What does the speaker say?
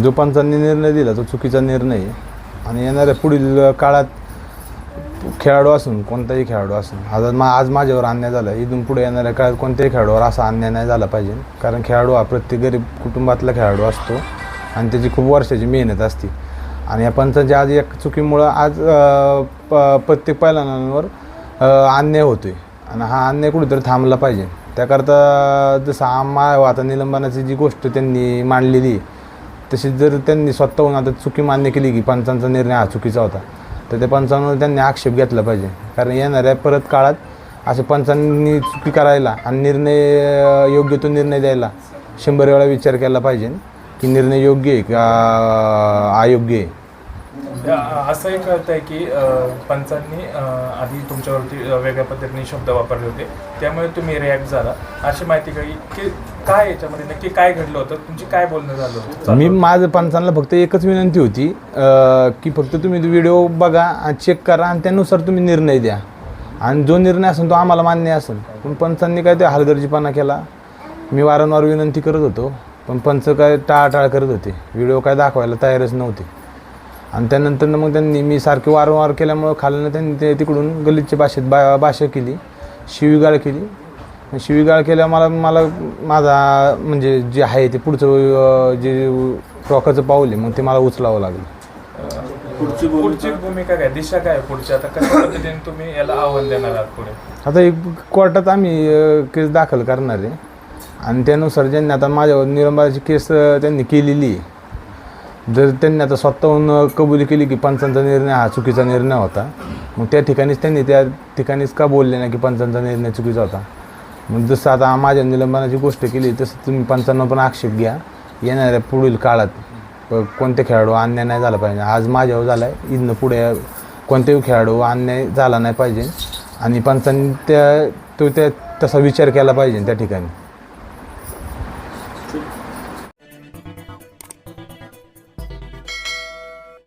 जो पंचांनी निर्णय दिला तो चुकीचा निर्णय आहे. आणि येणाऱ्या पुढील काळात खेळाडू असून कोणताही खेळाडू असून आज मा आज माझ्यावर अन्याय झाला इथून पुढे येणाऱ्या काळात कोणत्याही खेळाडूवर असा अन्याय नाही झाला पाहिजे. कारण खेळाडू हा प्रत्येक गरीब कुटुंबातला खेळाडू असतो आणि त्याची खूप वर्षाची मेहनत असते. आणि या पंचांच्या आज एक चुकीमुळं आज प प्रत्येक पैलवानांवर अन्याय होतो आहे आणि हा अन्याय कुठेतरी थांबला पाहिजे. त्याकरता जसं आम्हा आता निलंबनाची जी गोष्ट त्यांनी मांडलेली तसेच तशी जर त्यांनी स्वतःहून आता चुकी मान्य केली की पंचांचा निर्णय हा चुकीचा होता तर त्या पंचांवर त्यांनी आक्षेप घेतला पाहिजे. कारण येणाऱ्या परत काळात असे पंचांनी चुकी करायला आणि निर्णय योग्य तो निर्णय द्यायला शंभर वेळा विचार केला पाहिजे की निर्णय योग्य आहे का अयोग्य आहे. अ- असंही कळतंय की अ, पंचांनी आधी तुमच्यावरती वेगळ्या पद्धतीने शब्द वापरले होते. त्यामुळे तुम्ही रिॲक्ट झाला. अशी माहिती कळली की काय याच्यामध्ये नक्की काय घडलं होतं? तुमची काय बोलणं झालं होतं? मी माझं पंचांना फक्त एकच विनंती होती की फक्त तुम्ही व्हिडिओ बघा चेक करा आणि त्यानुसार तुम्ही निर्णय द्या. आणि जो निर्णय असेल तो आम्हाला मान्य असेल. पण पंचांनी काय ते हलगर्जीपणा केला. मी वारंवार विनंती करत होतो पण पंच काय टाळाटाळ करत होते. व्हिडिओ काय दाखवायला तयारच नव्हते. आणि त्यानंतर मग त्यांनी मी सारखे वारंवार केल्यामुळं खाल्लं त्यांनी ते तिकडून गलितच्या भाषेत बा भाषा केली शिवीगाळ केली. शिवीगाळ केल्या मला मला माझा म्हणजे जे आहे ते पुढचं जे टोकाचं पाऊल आहे मग ते मला उचलावं लागलं. पुढची पुढची भूमिका काय? दिशा काय आहे पुढची? आता कशा पद्धतीने तुम्ही याला आव्हान देणार आहात पुढे? आता एक कोर्टात आम्ही केस दाखल करणार आहे. आणि त्यानुसार ज्यांनी आता माझ्यावर निलंबनाची केस त्यांनी केलेली आहे जर त्यांनी आता स्वतःहून कबुली केली की पंचांचा निर्णय हा चुकीचा निर्णय होता मग त्या ठिकाणीच त्यांनी त्या ठिकाणीच का बोलले नाही की पंचांचा निर्णय चुकीचा होता? मग जसं आता माझ्या निलंबनाची गोष्ट केली तसं तुम्ही पंचांना पण आक्षेप घ्या. येणाऱ्या पुढील काळात कोणते खेळाडू अन्याय नाही झाला पाहिजे. आज माझ्यावर झाला आहे इथनं पुढे कोणतेही खेळाडू अन्याय झाला नाही पाहिजे. आणि पंचांनी त्या तो त्या तसा विचार केला पाहिजे त्या ठिकाणी.